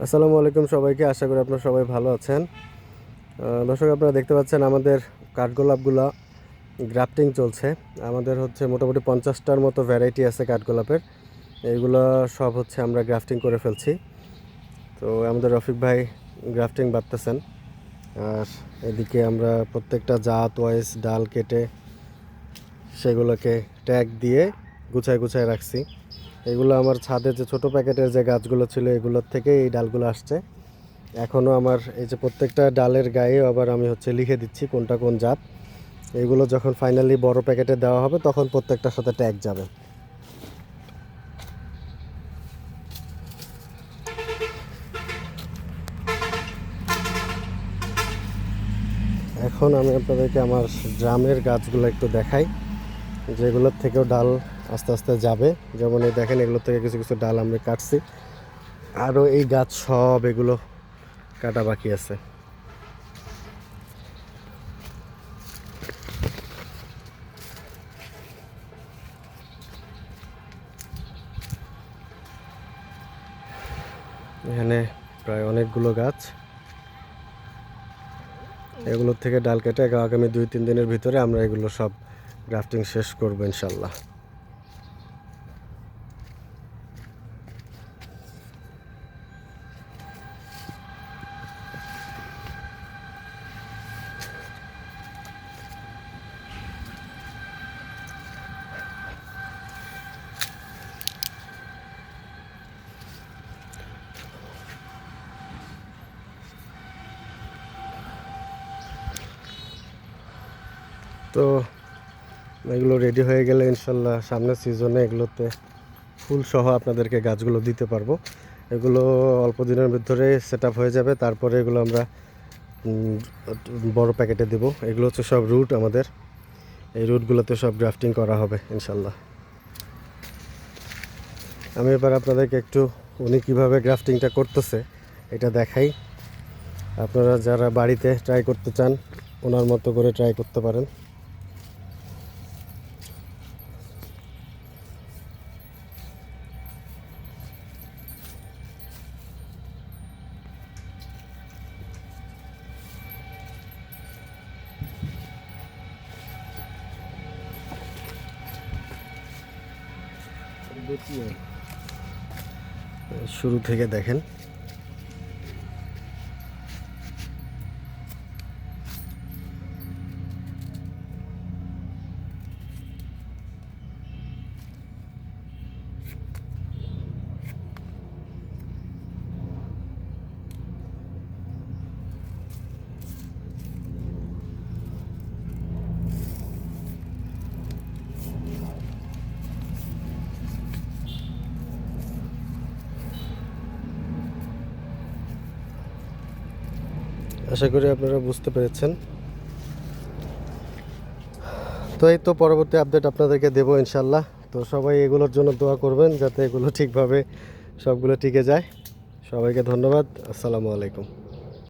আসসালামু আলাইকুম সবাইকে, আশা করি আপনারা সবাই ভালো আছেন। দর্শক, আপনারা দেখতে পাচ্ছেন আমাদের কাঠগোলাপগুলো গ্রাফটিং চলছে। আমাদের হচ্ছে মোটামুটি পঞ্চাশটার মতো ভ্যারাইটি আছে কাঠগোলাপের। এইগুলো সব হচ্ছে আমরা গ্রাফটিং করে ফেলছি। তো আমাদের রফিক ভাই গ্রাফটিং বাড়তেছেন। আর এদিকে আমরা প্রত্যেকটা জাত ওয়াইজ ডাল কেটে সেগুলোকে ট্যাগ দিয়ে গুছায় গুছায় রাখছি। এগুলো আমার ছাদে যে ছোট প্যাকেটের যে গাছগুলো ছিল, এগুলোর থেকে এই ডালগুলো আসছে। এখনও আমার এই যে প্রত্যেকটা ডালের গায়ে আবার আমি হচ্ছে লিখে দিচ্ছি কোনটা কোন জাত। এগুলো যখন ফাইনালি বড় প্যাকেটে দেওয়া হবে, তখন প্রত্যেকটার সাথে ট্যাগ যাবে। এখন আমি আপনাদেরকে আমার ড্রামের গাছগুলো একটু দেখাই, যেগুলোর থেকেও ডাল আস্তে আস্তে যাবে। যেমন এই দেখেন, এগুলোর থেকে কিছু কিছু ডাল আমি কাটছি। আরও এই গাছ সব এগুলো কাটা বাকি আছে। এখানে প্রায় অনেকগুলো গাছ। এগুলোর থেকে ডাল কেটে আগামী দুই, তিন দিনের ভিতরে আমরা এগুলো সব গ্রাফটিং শেষ করব ইনশাল্লাহ। তো এগুলো রেডি হয়ে গেলে ইনশাল্লাহ সামনের সিজনে এগুলোতে ফুল সহ আপনাদেরকে গাছগুলো দিতে পারব। এগুলো অল্প দিনের ভিতরে সেট হয়ে যাবে। তারপরে এগুলো আমরা বড় প্যাকেটে দেব। এগুলো হচ্ছে সব রুট আমাদের। এই রুটগুলোতে সব গ্রাফটিং করা হবে ইনশাল্লাহ। আমি এবার আপনাদেরকে একটু উনি কীভাবে গ্রাফটিংটা করতেছে এটা দেখাই। আপনারা যারা বাড়িতে ট্রাই করতে চান, ওনার মতো করে ট্রাই করতে পারেন। শুরু থেকে দেখেন। আশা করি আপনারা বুঝতে পেরেছেন। তো এই তো পরবর্তী আপডেট আপনাদেরকে দেবো ইনশাল্লাহ তো সবাই এগুলোর জন্য দোয়া করবেন যাতে এগুলো ঠিকভাবে সবগুলো টিকে যায়। সবাইকে ধন্যবাদ। আসসালামু আলাইকুম।